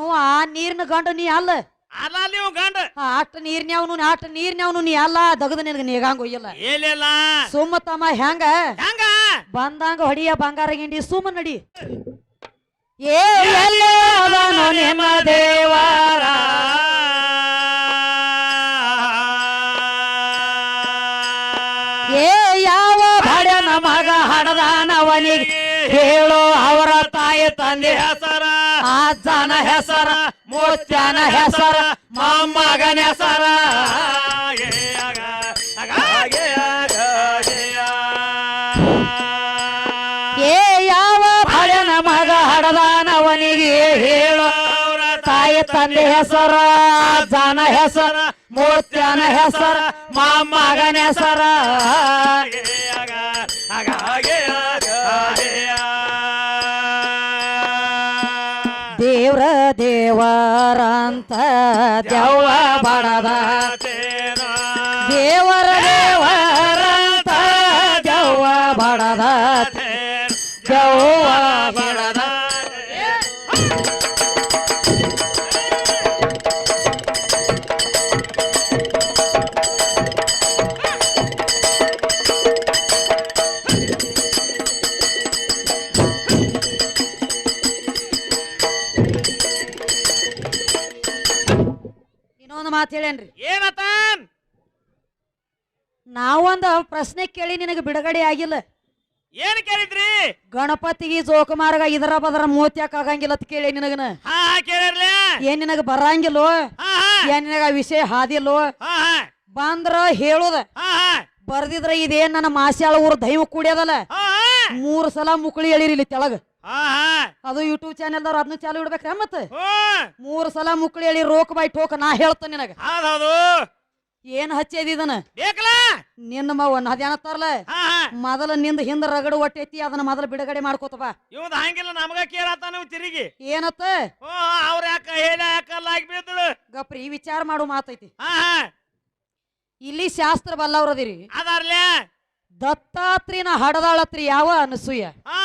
ನೀನು ಆ ನೀರಿನ ಗಂಡ ನೀ ಅಲ್ಲ ಅಲ್ಲ ನೀವು ಗಂಡ ಅಷ್ಟ ನೀರ್ನ್ಯಾವನು ಅಷ್ಟ ನೀರ್ನ್ಯಾವನು ನೀ ಅಲ್ಲ ದಗದ ನಿನ್ಗ ನೀಗಂಗ ಒಯ್ಯಲ್ಲ ಏಲಿಲ್ಲ ಸುಮ್ಮ ತಮ್ಮ ಹೆಂಗ ಹೆಂಗ ಬಂದಂಗ ಹೊಡಿಯ ಬಂಗಾರ ಗಿಂಡಿ ಸುಮ್ಮ ನಡಿ ಏ ಎಲ್ಲೇ ಅದನು ನಿಮ್ಮ ದೇವರ ಏ ಯಾವ ಬಡನ ಮಗ ಹಡದಾನವನಿಗೆ ಹೇಳೋ ಅವರ ತಾಯಿ ತಂದೆ ಹೆಸರ ಅಜ್ಜನ ಹೆಸರ ಮುತ್ಯನ ಹೆಸರ ಮೊಮ್ಮಗನ ಹೆಸರ. ಏ ಯಾವ ಭಯನ ಮಗ ಹಡದಾನವನಿಗೆ ಹೇಳು. ತಾಯಿ ತಂದೆ ಹೆಸರ ಅಜ್ಜನ ಹೆಸರ ಮೂರ್ತಿಯನ ಹೆಸರ ಮಾಮಗನ ಹೆಸರ. ದೇವರಂತ ದೇವ ಬಡದ. ದೇವರ ದೇವರಂತ ದೇವ ಬಡದ. ದೇವ ಬಡದ. ಮಾತು ಹೇಳೇನ್ರಿ ಏನತ ನಾವೊಂದು ಪ್ರಶ್ನೆ ಕೇಳಿ ನಿನಗೆ ಬಿಡುಗಡೆ ಆಗಿಲ್ಲ. ಏನ್ ಕೇಳಿದ್ರಿ? ಗಣಪತಿಗೆ ಜೋಕುಮಾರ್ಗ ಇದರ ಬದರ ಮೂತ್ಯಾಕ ಆಗಂಗಿಲ್ಲ ಅಂತ ಕೇಳಿ ನಿನಗನ. ಹಾ ಹಾ ಕೇಳಿರ್ಲಿ. ಏನ್ ನಿನಗ ಬರಂಗಿಲ್ಲೋ? ಹಾ ಹಾ. ಏನ್ ನಿನಗ ಆ ವಿಷಯ ಹಾದಿಲ್ಲೋ? ಹಾ ಹಾ. ಬಂದ್ರ ಹೇಳುದ. ಹಾ ಹಾ. ಬರ್ದಿದ್ರ ಇದೇನ್ ನನ್ನ ಮಾಸ್ಯಾಳ ಊರ ದೈವ ಕೂಡ್ಯದಲ್ಲ? ಹಾ ಹಾ. ಮೂರ್ ಸಲ ಮುಕ್ಳಿ ಹೇಳಿರಿ ಇಲ್ಲಿ ತೆಳಗ. ಅದು ಯೂಟ್ಯೂಬ್ ಚಾನೆಲ್ ದವ್ರು ಅದನ್ನ ಚಾಲು ಇಡ್ಬೇಕ್ರ ಮತ್ತೆ? ಮೂರ್ ಸಲ ಮುಕ್ಳಿ ಹೇಳಿ ರೋಕ್ ಬೈ ಟೋಕ್ ನಾ ಹೇಳ್ತೇನೆ ನಿನಗ. ಹೌದ್ ಏನ್ ಹಚ್ಚಿದನ ನಿನ್ನ ಮವ ತರ್ಲ. ಹಾ ಹಾ. ಮೊದಲ ನಿಂದ ಹಿಂದ ರಗಡು ಒಟ್ಟೈತಿ ಅದನ್ನ ಮೊದಲ ಬಿಡುಗಡೆ ಮಾಡ್ಕೋತವ ಇವ್ದ ಹಂಗಿಲ್ಲ ನಮಗ ಕೇಳತ್ತ ನೀವು ತಿರುಗಿ. ಏನತ್ತ? ಅವ್ರ ಯಾಕ ಹೇಳ ಯಾಕಲ್ಲ ಆಗಿ ಬೀಳ್ತಳು ಗಪ್ರಿ ವಿಚಾರ ಮಾಡು ಮಾತೈತಿ ಇಲ್ಲಿ ಶಾಸ್ತ್ರ ಬಲ್ಲವ್ರದಿರಿ ಅದಾರ್ಲೆ? ದತ್ತಾತ್ರಿನ ಹಡದಾಳತ್ರಿ ಯಾವ ಅನಸೂಯ? ಹಾ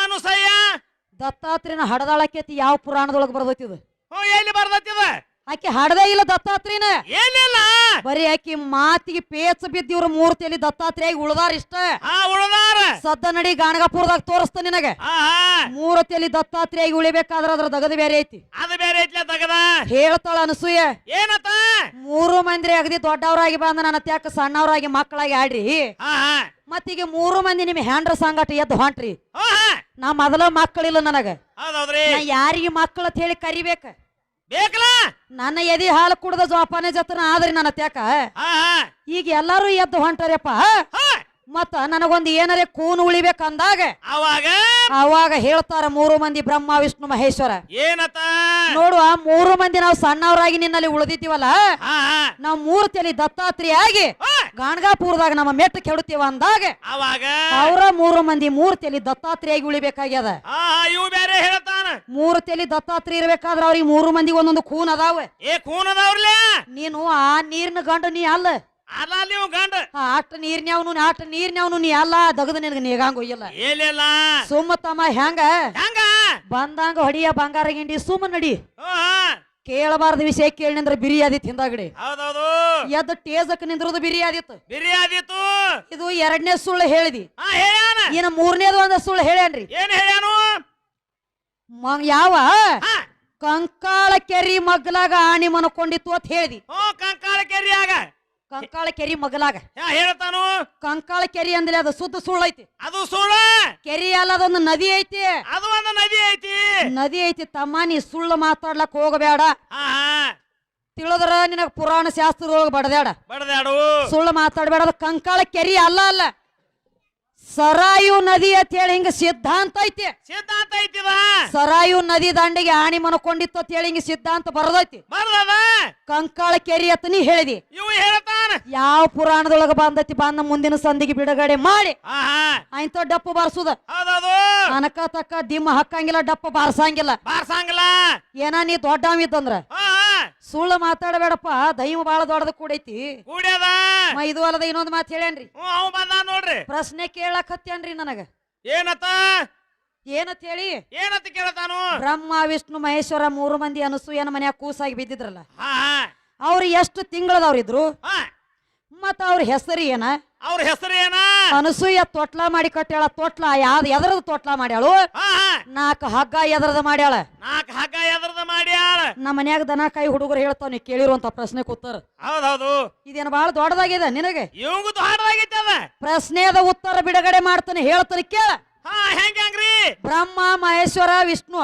ದತ್ತಾತ್ರಿನ ಹಡದಾಳಕೇತಿ ಯಾವ ಪುರಾಣದೊಳಗೆ ಬರ್ದೈತಿ ಇದು? ಹ್ಞೂ ಎಲ್ಲಿ ಬರ್ದತ್ತಿದ ಆಕೆ ಹಡದೇ ಇಲ್ಲ ದತ್ತಾತ್ರಿನ ಏನಿಲ್ಲ ಬರೀ ಆಕಿ ಮಾತಿಗೆ ಪೇಚ ಬಿದ್ದಿವ್ರ ಮೂರ್ತಿಯಲ್ಲಿ ದತ್ತಾತ್ರೇಯ ಉಳ್ದಾರ ಇಷ್ಟ. ಹಾ ಉಳದಾರ. ಸದ್ದ ನಡಿ ಗಾಣಗಾಪುರದಾಗ ತೋರಿಸ್ತ ನಿನಗೆ. ಹಾ ಮೂರ್ತಿಯಲ್ಲಿ ದತ್ತಾತ್ರೇಯ ಉಳಿಬೇಕಾದ್ರ ಅದ್ರ ದಗದ ಬೇರೆ ಐತಿ. ಅದು ಬೇರೆ ಐತ್ಲ ತಗದ ಹೇಳ್ತಾಳ ಅನಸೂಯ. ಏನತ್ತ? ಮೂರು ಮಂದಿ ಅಗದಿ ದೊಡ್ಡವರಾಗಿ ಬಂದ ನನ್ನ ತ್ಯಾಕ ಸಣ್ಣವರಾಗಿ ಮಕ್ಕಳಾಗಿ ಆಡ್ರಿ. ಹಾ ಹಾ ಮತ್ತೀಗ ಮೂರು ಮಂದಿ ನಿಮ್ ಹ್ಯಾಂಡ್ರ ಸಂಗಟ ಎದ್ದು ಹೊಂಟ್ರಿ. ನಾ ಮೊದಲ ಮಕ್ಕಳಿಲ್ಲ ನನಗ. ಹೌದೌದ್ರಿ. ನಾ ಯಾರಿಗೆ ಮಕ್ಕಳ ಅಂತ ಹೇಳಿ ಕರಿಬೇಕ. ಬೇಕಲ್ಲ? ನನ್ನ ಎದಿ ಹಾಲು ಕುಡ್ದ ಜೋಪಾನೆ ಜತನ ಆದ್ರಿ ನನ್ನ ತ್ಯಾಕ. ಈಗ ಎಲ್ಲಾರು ಎದ್ದು ಹೊಂಟಾರಪ್ಪ. ಹಾ. ಮತ್ತ ನನಗೊಂದು ಏನರೇ ಕೂನು ಉಳಿಬೇಕಂದಾಗ ಅವಾಗ ಅವಾಗ ಹೇಳ್ತಾರ ಮೂರು ಮಂದಿ ಬ್ರಹ್ಮ ವಿಷ್ಣು ಮಹೇಶ್ವರ. ಏನತ? ನೋಡು ಆ ಮೂರು ಮಂದಿ ನಾವು ಸಣ್ಣವರಾಗಿ ನಿನ್ನಲ್ಲಿ ಉಳಿದಿದ್ದೀವಲ್ಲ? ನಾವು ಮೂರು ತಲೆ ದತ್ತಾತ್ರಿಯಾಗಿ. ಗಾಣಗಾಪುರದಾಗ ನಮ್ಮ ಮೆಟ್ಟು ಕೆಡುತ್ತೀವ ಅಂದಾಗ ಅವಾಗ ಅವರ ಮೂರು ಮಂದಿ ಮೂರು ತಲೆ ದತ್ತಾತ್ರಿಯಾಗಿ ಉಳಿಬೇಕಾಗ್ಯದ. ಇವು ಬೇರೆ ಹೇಳ್ತಾನ. ಮೂರು ತಲೆ ದತ್ತಾತ್ರಿ ಇರ್ಬೇಕಾದ್ರ ಅವ್ರಿಗೆ ಮೂರು ಮಂದಿಗೆ ಒಂದೊಂದು ಖೂನ್ ಅದಾವ. ಏ ಕೂನದವ್ರಲೇ ನೀನು ಆ ನೀರಿನ ಗಂಡು ನೀ ಅಲ್ಲ. ಅಲ್ಲ ನೀವು ಗಂಡ. ಅಷ್ಟ ನೀರ್ನ್ಯಾವನು ಅಷ್ಟ ನೀರ್ನ್ಯಾವನು ನೀ ಅಲ್ಲ ದಗದ ನಿನಗೆ ನೀಗಂಗ ಒಯ್ಯಲ್ಲ. ಎಲ್ಲಿಲ್ಲ ಸುಮ್ಮ ತಮ್ಮ ಹೆಂಗ? ಹೆಂಗ? ಬಂದಂಗ ಹೊಡಿಯ ಬಂಗಾರ ಗಿಂಡಿ ಸುಮ್ಮ ನಡಿ. ಹಾ ಹಾ. ಕೇಳಬಾರ್ದ ವಿಷಯ ಕೇಳಿ ನಿಂದ್ರ ಬಿರಿಯಾದಿ ತಿಂದಾಗಡಿ ಹೌದೌದು. ಎದ್ದು ಟೇಜಕ್ ನಿಂದ್ರದು ಬಿರಿಯಾದಿತ್ತು ಬಿರಿಯಾದಿತ್ತು ಇದು ಎರಡನೇ ಸುಳ್ಳು ಹೇಳಿದಿ. ಹಾ ಹೇಳ್ಯಾನ. ಇನ್ನು ಮೂರನೇದು ಒಂದ ಸುಳ್ಳು ಹೇಳ್ಯಾನ್ರಿ. ಏನ್ ಹೇಳ್ಯಾನು? ಮ- ಯಾವ? ಹಾ. ಕಂಕಾಳ ಕೆರಿ ಮಗ್ಲಾಗ ಆಣಿ ಮನಕೊಂಡಿತ್ತು ಅಂತ ಹೇಳಿದಿ. ಹ್ಞೂ ಕಂಕಾಳ ಕೆರಿಯಾಗ ಕಂಕಾಳ ಕೆರಿ ಮಗಲಾಗ. ಯಾ ಹೇಳ್ತಾನು? ಕಂಕಾಳ ಕೆರಿ ಅಂದ್ರೆ ಅದು ಸುದ್ದ ಸುಳ್ಳು ಐತಿ. ಅದು ಸುಳ್ಳ? ಕೆರಿ ಅಲ್ಲ ಅದೊಂದು ನದಿ ಐತಿ. ಅದು ಒಂದು ನದಿ ಐತಿ. ನದಿ ಐತಿ ತಮ್ಮ ನೀ ಸುಳ್ಳು ಮಾತಾಡ್ಲಕ್ ಹೋಗಬೇಡ. ತಿಳಿದ್ರ ನಿನಗ ಪುರಾಣ ಶಾಸ್ತ್ರದೊಳಗ ಬಡದ್ಯಾಡ. ಬಡದಾಡು ಸುಳ್ಳು ಮಾತಾಡಬೇಡ ಅದು ಕಂಕಾಳ ಕೆರಿ ಅಲ್ಲ ಅಲ್ಲ. ಸರಾಯು ನದಿ ಅಂತ ಹೇಳಿ ಹಿಂಗ ಸಿದ್ಧಾಂತ ಐತಿ. ಸಿದ್ಧಾಂತ ಐತಿ ಸರಾಯು ನದಿ ದಂಡಿಗೆ ಆಣಿ ಮನಕೊಂಡಿತ್ತು ಅಂತ ಹೇಳಿ ಹಿಂಗ ಸಿದ್ಧಾಂತ ಬರದೈತಿ. ಕಂಕಾಳ ಕೆರಿ ಅಂತ ನೀ ಹೇಳಿದಿ. ಯಾವ ಪುರಾಣದೊಳಗ ಬಂದೈತಿ ಬಂದ ಮುಂದಿನ ಸಂದಿಗೆ ಬಿಡುಗಡೆ ಮಾಡಿ. ಆಯ್ತ ಡಪ್ಪು ಬಾರಿಸುದ? ಅನಕ ತಕ್ಕ ದಿಮ್ಮ ಹಾಕಂಗಿಲ್ಲ ಡಪ್ಪ ಬಾರ್ಸಂಗಿಲ್ಲ. ಬಾರ್ಸಂಗಿಲ್ಲ. ಏನ ನೀ ದೊಡ್ಡ ಅಂದ್ರ ಹಾ ಸುಳ್ಳು ಮಾತಾಡಬೇಡಪ್ಪ ದೈವ ಬಾಳ ದೊಡ್ಡದ ಕೂಡೈತಿ. ಇದು ಅಲ್ಲದ ಇನ್ನೊಂದು ಮಾತು ಹೇಳೇನ್ರಿ ನೋಡ್ರಿ. ಪ್ರಶ್ನೆ ಕೇಳಕತ್ತೇನ್ರಿ ನನಗ? ಏನತ್ತ? ಏನತ್ ಹೇಳಿ? ಏನಂತ ಕೇಳತಾನು? ಬ್ರಹ್ಮ ವಿಷ್ಣು ಮಹೇಶ್ವರ ಮೂರು ಮಂದಿ ಅನಸೂಯನ ಮನ್ಯಾಗ ಕೂಸಾಗಿ ಬಿದ್ದಿದ್ರಲ್ಲ? ಅವ್ರು ಎಷ್ಟು ತಿಂಗಳದವ್ರಿದ್ರು? ಮತ್ತ ಅವ್ರ ಹೆಸರು ಏನ? ಅವ್ರ ಹೆಸರು ಏನ? ಅನಸೂಯ ತೊಟ್ಲ ಮಾಡಿ ಕಟ್ಟಾಳ ತೊಟ್ಲ ಯಾವ್ದು ಎದರದ ತೊಟ್ಲ ಮಾಡ್ಯಾಳು? ನಾಲ್ಕು ಹಗ್ಗ ಎದರದ ಮಾಡ್ಯಾಳ. ನಾಲ್ಕು ಹಗ್ಗ ಎದ್ರದ ಮಾಡ್ಯಾಳ. ನಮ್ಮ ಮನ್ಯಾಗ ದನ ಕೈ ಹುಡುಗರು ಹೇಳ್ತಾವ ನೀ ಕೇಳಿರುವಂತ ಪ್ರಶ್ನೆ ಕೂತಾರ ಹೌದೌದು. ಇದೇನು ಬಹಳ ದೊಡ್ಡದಾಗಿದೆ ನಿನಗೆ? ಇವಂಗು ದೊಡ್ಡದಾಗಿತ್ತದ. ಪ್ರಶ್ನೆದ ಉತ್ತರ ಬಿಡುಗಡೆ ಮಾಡ್ತಾನೆ ಹೇಳ್ತಾನೆ ಕೇಳ. ಹಾ ಹೆಂಗ್ ಹೆಂಗ್ರಿ? ಬ್ರಹ್ಮ ಮಹೇಶ್ವರ ವಿಷ್ಣು.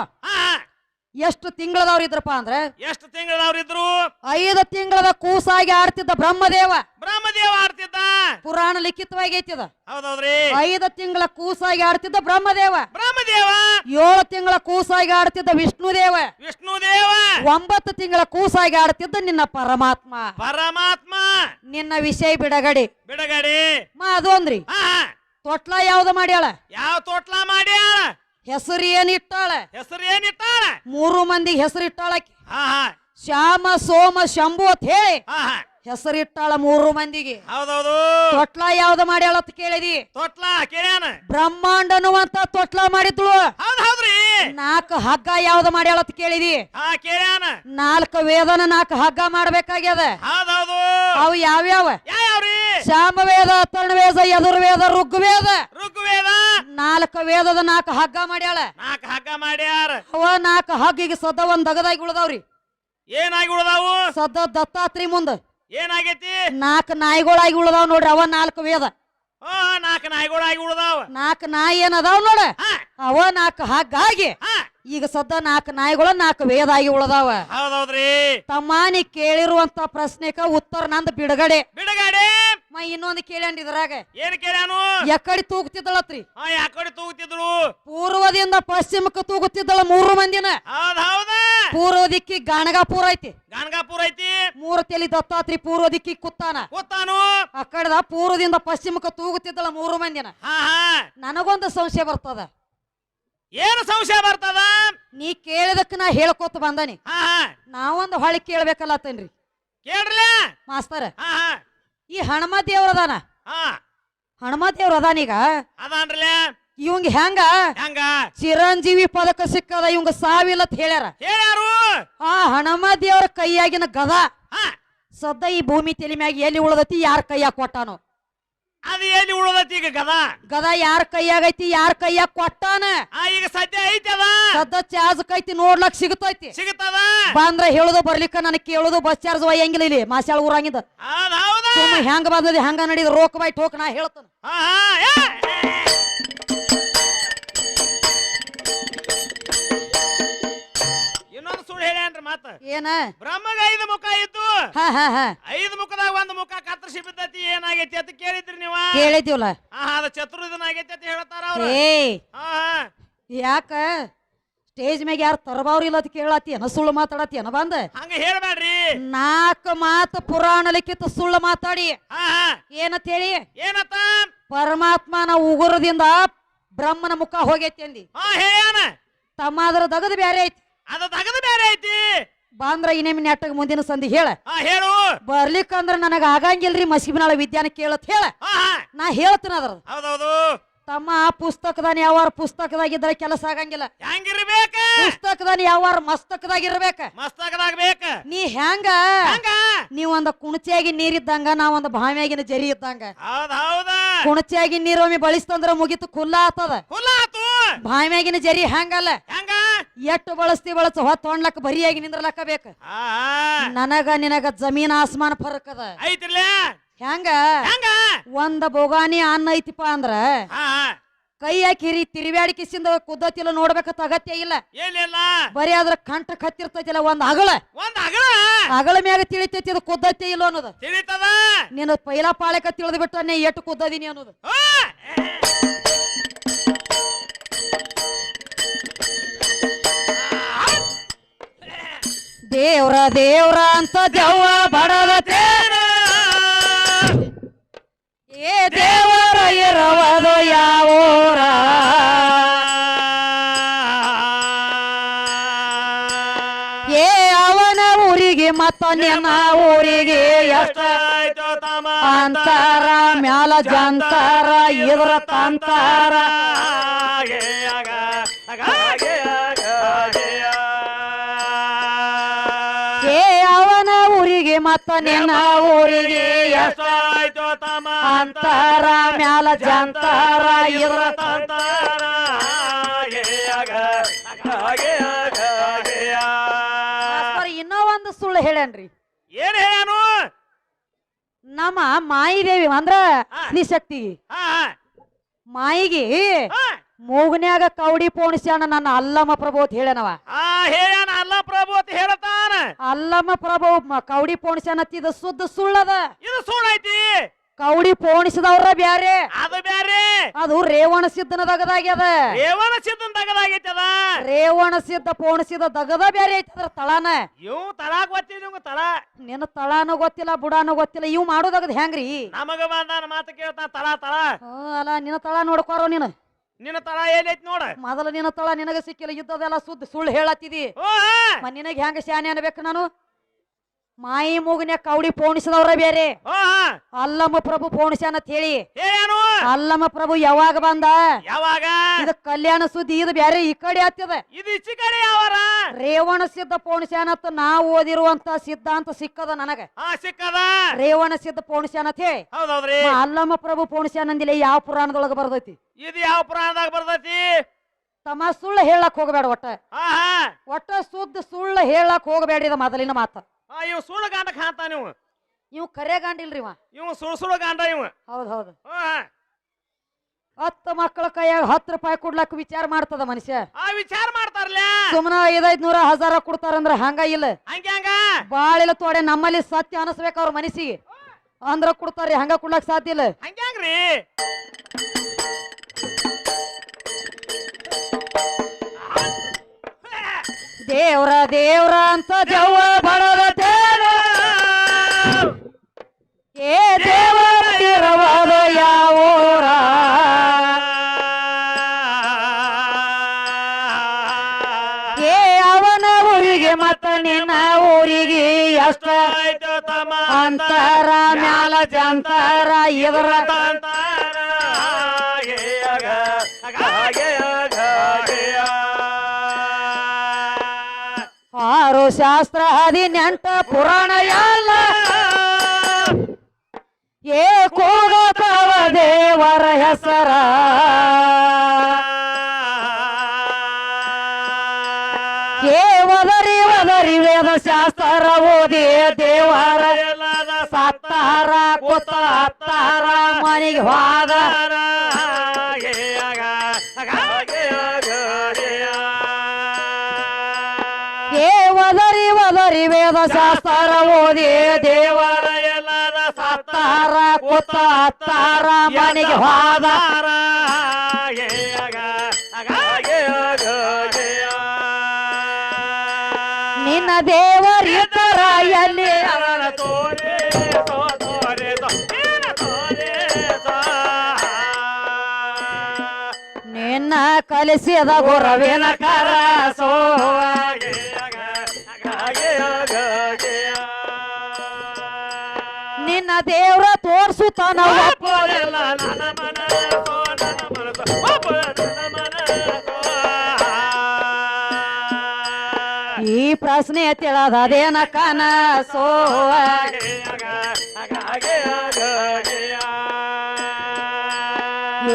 ಎಷ್ಟು ತಿಂಗಳದವ್ರು ಇದ್ರಪ್ಪ ಅಂದ್ರೆ ಎಷ್ಟು ತಿಂಗಳವ್ರಿದ್ರು ಐದು ತಿಂಗಳದ ಕೂಸಾಗಿ ಆಡ್ತಿದ್ದ ಬ್ರಹ್ಮದೇವ. ಬ್ರಹ್ಮದೇವ ಆಡ್ತಿದ್ದ? ಪುರಾಣ ಲಿಖಿತವಾಗಿ ಐತಿದ. ಹೌದೌದ್ರಿ. ಐದು ತಿಂಗಳ ಕೂಸಾಗಿ ಆಡ್ತಿದ್ದ ಬ್ರಹ್ಮದೇವ. ಬ್ರಹ್ಮದೇವ? ಏಳು ತಿಂಗಳ ಕೂಸಾಗಿ ಆಡ್ತಿದ್ದ ವಿಷ್ಣು ದೇವ ಒಂಬತ್ತು ತಿಂಗಳ ಕೂಸಾಗಿ ಆಡ್ತಿದ್ದ ನಿನ್ನ ಪರಮಾತ್ಮ. ಪರಮಾತ್ಮ? ನಿನ್ನ ವಿಷಯ ಬಿಡಗಡೆ. ಬಿಡಗಡೆ. ಮಾ ಅದೊಂದ್ರಿ ತೊಟ್ಲ ಯಾವ್ದು ಮಾಡ್ಯಾಳ? ಯಾವ ತೊಟ್ಲಾ ಮಾಡ್ಯಾಳ? ಹೆಸರು ಏನ್ ಇಟ್ಟಾಳ? ಹೆಸರು ಏನಿಟ್ಟಾಳ ಮೂರು ಮಂದಿ ಹೆಸರು ಇಟ್ಟಾಳಕಿ ಹಾ ಹಾ. ಶ್ಯಾಮ ಸೋಮ ಶಂಭು ಅಂತ ಹೇಳಿ ಹಾ ಹಾ. ಹೆಸರು ಇಟ್ಟಾಳ ಮೂರು ಮಂದಿಗೆ. ಹೌದೌದು. ತೊಟ್ಲ ಯಾವ್ದ ಮಾಡ್ಯಾಳ ಅಂತ ಕೇಳಿದಿ? ತೊಟ್ಲ ಕೇಳ್ಯಾನ? ಬ್ರಹ್ಮಾಂಡ ಅನ್ನುವಂತ ತೊಟ್ಲ ಮಾಡಿದ್ಳು. ಹೌದ್ ಹೌದ್ರಿ. ನಾಲ್ಕು ಹಗ್ಗ ಯಾವ್ದ ಮಾಡ್ಯಾಳ ಅಂತ ಕೇಳಿದಿ? ಕೇಳ್ಯಾನ. ನಾಲ್ಕು ವೇದನ ನಾಲ್ಕು ಹಗ್ಗ ಮಾಡ್ಬೇಕಾಗ್ಯದ? ಹೌದೌದು. ಅವು ಯಾವ್ಯಾವ? ವೇದ ಶ್ಯಾಮವೇದ ವೇದ ಯದುರ್ವೇದ ಋಗ್ವೇದ. ಋಗ್ವೇದ. ನಾಲ್ಕು ವೇದದ ನಾಲ್ಕು ಹಗ್ಗ ಮಾಡ್ಯಾಳ. ನಾಲ್ಕು ಹಗ್ಗ ಮಾಡ್ಯಾರ. ಅವ ನಾಲ್ಕು ಹಗ್ಗಿಗೆ ಸದ್ದ ಒಂದ್ ದಗದಾಗಿ ಉಳ್ದಾವ್ರಿ. ಏನಾಗಿ ಉಳ್ದಾವು? ಸದ ದತ್ತಾತ್ರಿ ಮುಂದ. ಏನಾಗೈತಿ? ನಾಲ್ಕು ನಾಯಿಗಳಾಗಿ ಉಳ್ದಾವ್ ನೋಡ್ರಿ ಅವ ನಾಲ್ಕು ವೇದ. ಆ ನಾಲ್ಕು ನಾಯಿಗಳಾಗಿ ಉಳ್ದಾವ. ನಾಲ್ಕು ನಾಯಿ ಏನದಾವ್ ನೋಡ. ಅವ ನಾಲ್ಕು ಹಗ್ಗಾಗಿ ಹಾ. ಈಗ ಸದ್ದ ನಾಲ್ಕು ನಾಯಿಗಳು ನಾಲ್ಕು ವೇದಾಗಿ ಉಳದಾವ. ಹೌದೌದ್ರಿ. ತಮ್ಮಾನಿ ಕೇಳಿರುವಂತ ಪ್ರಶ್ನೆಕ ಉತ್ತರ ನಂದು ಬಿಡುಗಡೆ. ಬಿಡುಗಡೆ. ಮೈ ಇನ್ನೊಂದು ಕೇಳ್ಯಾನ್ರಿ ಇದ್ರಾಗ. ಏನ್ ಕೇಳ್ಯಾನು? ಎಕ್ಕಡಿ ತೂಗುತ್ತಿದ್ದಳತ್ರಿ. ಹಾ ಯಾಕಡೆ ತೂಗುತ್ತಿದ್ರು? ಪೂರ್ವದಿಂದ ಪಶ್ಚಿಮಕ್ಕೆ ತೂಗುತ್ತಿದ್ದಳ ಮೂರು ಮಂದಿನ. ಹೌದ್ ಹೌದ. ಪೂರ್ವ ದಿಕ್ಕಿ ಗಾಣಗಾಪುರ ಐತಿ. ಗಾಣಗಾಪುರ ಐತಿ. ಮೂರು ತೆಲಿ ದತ್ತಾತ್ರಿ ಪೂರ್ವ ದಿಕ್ಕಿ ಕುತ್ತಾನ. ಕೂತಾನು ಆ ಕಡೆದ ಪೂರ್ವದಿಂದ ಪಶ್ಚಿಮಕ್ಕೆ ತೂಗುತ್ತಿದ್ದಳ ಮೂರು ಮಂದಿನ. ಹಾ ಹಾ. ನನಗೊಂದು ಸಂಶಯ ಬರ್ತದ. ಏನು ಸಂಶಯ ಬರ್ತದ? ನೀ ಕೇಳಿದಕ್ಕೆ ನಾ ಹೇಳ್ಕೊತ ಬಂದಾನಿ. ಹಾ ಹಾ. ನಾವೊಂದು ಹೊಳಿ ಕೇಳ್ಬೇಕಲ್ಲತ್ತೇನ್ರಿ? ಕೇಳ್ರಲ್ಲ ಮಾಸ್ತರ ಹಾ ಹಾ. ಈ ಹನುಮ ದೇವ್ರದಾನ ಹಾ. ಹನುಮ ದೇವ್ರ ಅದಾನೀಗ ಅದಾನ್ರಲ್ಲ ಇವಂಗ ಹೆಂಗ? ಹೆಂಗ? ಚಿರಂಜೀವಿ ಪದಕ ಸಿಕ್ಕದ ಇವಂಗ ಸಾವಿಲ್ಲ ಅಂತ ಹೇಳ್ಯಾರ. ಹೇಳ್ಯಾರು? ಆ ಹಣಮ ದೇವ್ರ ಕೈಯಾಗಿನ ಗದ? ಹಾ. ಸದ್ದ ಈ ಭೂಮಿ ತಲೆ ಮ್ಯಾಗ ಎಲ್ಲಿ ಉಳದತಿ ಯಾರ ಕೈಯಾಗ ಕೊಟ್ಟಾನು? ಅದು ಎಲ್ಲಿ ಉಳದೈತಿ ಈಗ ಗದ? ಗದ ಯಾರ ಕೈಯಾಗೈತಿ ಯಾರ ಕೈಯಾಗ ಕೊಟ್ಟಾನ? ಆ ಈಗ ಸದ್ಯ ಐತಿ ಅದ ಸದ್ದ ಚಾರ್ಜ್ ಕೈತಿ ನೋಡ್ಲಕ್ ಸಿಗತೈತಿ ಸಿಗತದ ಬಂದ್ರ ಹೇಳುದು ಬರ್ಲಿಕ್ಕ ನನಗೆ ಕೇಳುದು ಬಸ್ ಚಾರ್ಜ್ ಒಯ್ಯಂಗಿಲ್ಲ ಇಲ್ಲಿ ಮಾಸ್ಯಾಳ ಊರಾಗಿಂದ. ಹೌದ್ ಹೆಂಗ ಬಂದದಿ ಹಂಗ ನಡೀದ ರೋಕ್ ಬಾಯ್ ಟೋಕ್ ನಾ ಹೇಳ್ತಾನ. ಮಾತ. ಏನ? ಬ್ರಹ್ಮಗ ಐದು ಮುಖ ಇತ್ತು. ಹಾ ಹಾ ಹಾ. ಐದು ಮುಖದಾಗ ಒಂದು ಮುಖ ಕತ್ತರಿಸಿ ಬಿದ್ದೈತಿ ಏನಾಗೈತಿ ಅಂತ ಕೇಳಿದ್ರಿ ನೀವ? ಕೇಳಿದ್ಯವಲ್ಲ ಹಾ ಅದ ಚತುರ್ದಿನ ಆಗೈತಿ ಅಂತ ಹೇಳ್ತಾರ ಅವ್ರು. ಏ ಹಾ ಹಾ. ಯಾಕ? ಸ್ಟೇಜ್ ಮ್ಯಾಗ ಯಾರು ತರಬಾವ್ರಿ ಇಲ್ಲ ಅಂತ ಕೇಳತ್ತಿ ಏನ ಸುಳ್ಳು ಮಾತಾಡತ್ತಿ ಏನ ಬಂದ? ಹಂಗ ಹೇಳ್ಬೇಡ್ರಿ ನಾಲ್ಕು ಮಾತು ಪುರಾಣ ಲಿಖಿತ ಸುಳ್ಳು ಮಾತಾಡಿ. ಹಾ ಹಾ. ಏನಂತ ಹೇಳಿ ಏನತ್ತ? ಪರಮಾತ್ಮನ ಉಗುರದಿಂದ ಬ್ರಹ್ಮನ ಮುಖ ಹೋಗೈತಿ ಅಂದಿ. ಹಾ ಹೇಳ್ಯಾನ ತಮ್ಮ ಅದ್ರ ದಗದ ಬ್ಯಾರೆ ಐತಿ. ಅದ ತಗದ ಬೇರೆ ಐತಿ. ಬಂದ್ರ ಇನ್ನೇಮ್ ನೆಟ್ಟಗ ಮುಂದಿನ ಸಂಧಿ ಹೇಳ. ಹಾ ಹೇಳು. ಬರ್ಲಿಕ್ಕಂದ್ರ ನನಗ ಆಗಂಗಿಲ್ರಿ ಮಸಿಬಿನಾಳ ವಿದ್ಯಾನ ಕೇಳತ್ ಹೇಳ. ಹಾ ಹಾ. ನಾ ಹೇಳ್ತೀನಿ ಅದ್ರ ಹೌದೌದು. ತಮ್ಮ ಆ ಪುಸ್ತಕದಾನ ಯಾವಾರ ಪುಸ್ತಕದಾಗಿದ್ರೆ ಕೆಲಸ ಆಗಂಗಿಲ್ಲ. ಹೆಂಗಿರ್ಬೇಕ? ಪುಸ್ತಕದಾನ ಯಾವಾರ ಮಸ್ತಕದಾಗ ಇರ್ಬೇಕ ಮಸ್ತಕದಾಗ ಬೇಕ ನೀ ಹೆಂಗ? ಒಂದ ಕುಣಚಿಯಾಗಿ ನೀರಿದ್ದಂಗ ನಾ ಒಂದು ಭಾವಿಯಾಗಿನ ಜರಿ ಇದ್ದಂಗ. ಕುಣಚಿಯಾಗಿ ನೀರೊಮ್ಮೆ ಬಳಸ್ತಂದ್ರ ಮುಗಿತು ಖುಲ್ಲ ಆತದ. ಬಾವಿಯಾಗಿನ ಜರಿ ಹೆಂಗಲ್ಲ? ಹೆಂಗ? ಎಷ್ಟು ಬಳಸ್ತಿ ಬಳಸ ಹೊತ್ತು ಹೊಣ್ಲಕ್ ಬರಿಯಾಗಿ ನಿಂದ್ರಲಕ್ಕ ಬೇಕ. ನನಗ ನಿನಗ ಜಮೀನ್ ಆಸ್ಮಾನ್ ಫರಕ್ ಅದ. ಹೆಂಗ? ಒಂದ ಬೋಗಾನಿ ಅನ್ನ ಐತಿಪ್ಪ ಅಂದ್ರ. ಕೈ ಹಾಕಿರಿ ತಿರುವ್ಯಾಡಿ ಕಿಸಿಂದ ಕುದ್ದತಿಲ್ಲ ನೋಡ್ಬೇಕಂತ ಅಗತ್ಯ ಇಲ್ಲ. ಏನಿಲ್ಲ. ಬರೀ ಅದ್ರ ಕಂಠ ಕತ್ತಿರ್ತೈತಿಲ್ಲ ಒಂದ್ ಅಗಳ ಒಂದ್ ಅಗಳ ಅಗಳ ಮ್ಯಾಗ ತಿಳಿತೈತಿ ಅದು ಕುದ್ದತಿ ಇಲ್ಲ ಅನ್ನೋದು. ತಿಳಿತದ? ನೀನು ಪೈಲ ಪಾಳಕ ತಿಳಿದು ಬಿಟ್ಟ ನೀ ಎಟ್ಟು ಕುದ್ದದೀನಿ ಅನ್ನೋದು. ದೇವ್ರ ದೇವ್ರ ಅಂತ ದೆವ್ವ ಬಡದ ತೇರ. ಏ ದೇವರ ಇರವದು ಯಾವೂರ? ಏ ಅವನ ಊರಿಗೆ ಮತ್ತ ನಿನ್ನ ಊರಿಗೆ ಎಷ್ಟ ಎಷ್ಟಾಯ್ತು ತಮ್ಮ ಅಂತಾರ, ಮ್ಯಾಲ ಜಂತಾರ ಇದ್ರ ತಂತಾರ? ಏ, ಆಗ ಮತ್ತ ನಿನ್ನ ಊರಿಗೆ ಎಷ್ಟ ಎಷ್ಟಾಯ್ತು ತಮ್ಮ ಅಂತಾರ ಮ್ಯಾಲ ಜಂತಾರ ಇರ ತಂತಾರ. ಇನ್ನೂ ಒಂದು ಸುಳ್ಳು ಹೇಳೇನ್ರಿ. ಏನ್ ಹೇಳಾನು? ನಮ್ಮ ಮಾಯಿದೇವಿ ಅಂದ್ರ ಸ್ತ್ರೀ ಶಕ್ತಿ ಮಾಯಿಗೆ ಮೂಗನ್ಯಾಗ ಕೌಡಿ ಪೋಣಿಸ್ಯಾಣ ನನ್ನ ಅಲ್ಲಮ್ಮ ಪ್ರಭು ಅಂತ ಹೇಳನವ ಆ ಹೇಳ್ಯಾನ ಅಲ್ಲ ಪ್ರಭು ಅಂತ ಹೇಳ್ತಾನ. ಅಲ್ಲಮ್ಮ ಪ್ರಭು ಮ- ಕೌಡಿ ಇದು ಸುದ್ದ ಸುಳ್ಳದ. ಇದು ಸುಳ್ಳೈತಿ ಕೌಡಿ ಪೋಣಿಸಿದವ್ರ ಬ್ಯಾರೆ. ಅದು ಬ್ಯಾರೆ. ಅದು ರೇವಣ ಸಿದ್ದನ ದಗದಾಗ್ಯದ ರೇವಣ ಸಿದ್ಧನ್ ತಗದಾಗೈತಿ ಅದ. ರೇವಣ ಸಿದ್ಧ ಪೋಣಿಸಿದ ದಗದ ಬ್ಯಾರೆ ಐತಿ ಅದ್ರ ತಳಾನ. ಇವ್ ತಲಾಕ್ ಗೊತ್ತಿಲ್ಲ ಇವಂಗ ತಳ. ನಿನ್ನ ತಳಾನು ಗೊತ್ತಿಲ್ಲ ಬುಡಾನು ಗೊತ್ತಿಲ್ಲ ಇವ್ ಮಾಡೋದಗದ ಹೆಂಗ್ರಿ ನಮಗ ಬಂದಾನ ಮಾತು ಕೇಳ್ತಾನ ತಳ ತಳ. ಹ್ಞೂ ಅಲ್ಲ ನಿನ್ನ ತಳ ನೋಡ್ಕೋರೋ ನೀನು. ನಿನ್ನ ತಳ ಏನೈತಿ ನೋಡ? ಮೊದಲ ನಿನ್ನ ತಳ ನಿನಗ ಸಿಕ್ಕಿಲ್ಲ ಇದ್ದದೆಲ್ಲ ಸುದ್ದ ಸುಳ್ಳು ಹೇಳತ್ತಿದಿ. ನಿನಗೆ ಹೆಂಗ ಶಾನೆ ಅನ್ಬೇಕು ನಾನು? ಮಾಯಿ ಮೂಗಿನ ಕೌಡಿ ಪೋಣಿಸಿದವ್ರ ಬೇರೆ. ಅಲ್ಲಮ್ಮ ಪ್ರಭು ಪೋಣಿಸ್ಯಾನ ಅಂತ ಹೇಳಿ. ಅಲ್ಲಮ್ಮ ಪ್ರಭು ಯಾವಾಗ ಬಂದ? ಯಾವಾಗ? ಇದು ಕಲ್ಯಾಣ ಸುದ್ದಿ ಇದು ಬ್ಯಾರೆ ಈ ಕಡೆ ಹತ್ತದ ರೇವಣ ಸಿದ್ಧ ಅಂತ ನಾವು ಓದಿರುವಂತ ಸಿದ್ಧಾಂತ ಸಿಕ್ಕದ ನನಗೆ. ಸಿಕ್ಕದ. ರೇವಣ ಸಿದ್ಧ ಪೋಣಿಸ ಹೇ ಹೇಳಿ. ಅಲ್ಲಮ್ಮ ಪ್ರಭು ಪೋಣಿಸ್ಯಾನಂದಿಲ್ಲ ಯಾವ ಪುರಾಣದೊಳಗೆ ಬರ್ದೈತಿ? ಇದು ಯಾವ ಪುರಾಣದಾಗ ಬರ್ದೈತಿ? ತಮ್ಮ ಸುಳ್ಳು ಹೇಳಕ್ ಹೋಗಬೇಡ ಒಟ್ಟ. ಒಟ್ಟ ಸುದ್ದ ಸುಳ್ಳು ಹೇಳಕ್ ಹೋಗಬೇಡ ಇದು ಮೊದಲಿನ ಮಾತ. ಹಾ ಇವ್ ಸುಳ್ಳು ಗಾಂಡ ಕಾಣ್ತಾನ ಇವ. ಇವ್ ಕರೆ ಗಂಡಿಲ್ರಿ ಇವ. ಇವ್ ಸುಳ್ಳು ಸುಳ್ಳು ಗಾಂಡ ಇವ್. ಹೌದ್ ಹೌದು. ಹಾ ಹಾ. ಹತ್ತು ಮಕ್ಕಳ ಕೈಯಾಗ ಹತ್ತು ರೂಪಾಯಿ ಕೊಡ್ಲಕ್ ವಿಚಾರ ಮಾಡ್ತದ ಮನುಷ್ಯ. ಆ ವಿಚಾರ ಮಾಡ್ತಾರಲ್ಲ ಸುಮ್ಮನ ಐದೈದ್ ನೂರ ಹಜಾರ ಕೊಡ್ತಾರಂದ್ರ ಹಂಗ ಇಲ್ಲ. ಹಂಗೆ ಹಂಗ? ಬಾಳಿಲ್ಲ ತೋಡೆ ನಮ್ಮಲ್ಲಿ ಸತ್ಯ ಅನಿಸ್ಬೇಕು ಅವ್ರ ಮನಸ್ಸಿಗೆ. ಅಂದ್ರ ಕೊಡ್ತಾರ್ರಿ ಹಂಗ ಕೊಡ್ಲಕ್ ಸಾಧ್ಯ ಇಲ್ಲ. ಹಂಗೆ ಹಂಗ್ರಿ? ದೇವ್ರ ದೇವ್ರ ಅಂತ ಜವ್ವ ಬಡದ ಏ ದೇವರವಾದ ಯಾವೂರ. ಏ ಅವನ ಊರಿಗೆ ಮತ್ತ ನಿನ್ನ ಊರಿಗೆ ಎಷ್ಟ? ಅಂತರ ಮ್ಯಾಲ ಜಂತರ ಇದರ ಆರು ಶಾಸ್ತ್ರ ಹದಿನೆಂಟ ಪುರಾಣ ಎಲ್ಲ. ಏ ಕೂಗತವ ದೇವರ ಹೆಸರ. ಏ ಒದರಿ ಒದರಿ ವೇದ ಶಾಸ್ತ್ರ ಓದಿ ದೇವರ. ಸತ್ತಾರ, ಕೂತ, ಹತ್ತಾರ, ಮನೆಗೆ ಹೋದ. ವೇದ ಶಾಸ್ತ್ರ ಓದಿ ದೇವರ ಸತ್ತಾರ ಕೂತ ಹತ್ತಾರ ಮನೆಗೆ ಹೋದ. ನಿನ್ನ ದೇವರಿತರ ಎಲ್ಲಿ ನಿನ್ನ ಕಲಿಸಿದ ಗುರವಿನ ಕರಸೋ ನಿನ್ನ ದೇವ್ರ ಮನಸ್ಸೋ. ಈ ಪ್ರಶ್ನೆ ತಿಳದದೇನ ಕನಸೋ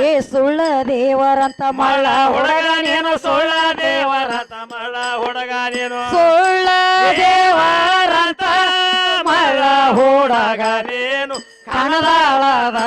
ಏ ಸುಳ್ಳ ದೇವರಂತ ಮಳ್ಳ ಹುಡುಗ ನೀನು ಸುಳ್ಳ ದೇವರ ದೇವರ ತಮಳ ಹುಡುಗ ನೀನು. ಸುಳ್ಳ ದೇವರಂತ ಮಳ್ಳ ಹುಡುಗ ನೀನು ಕಣದಾಳದ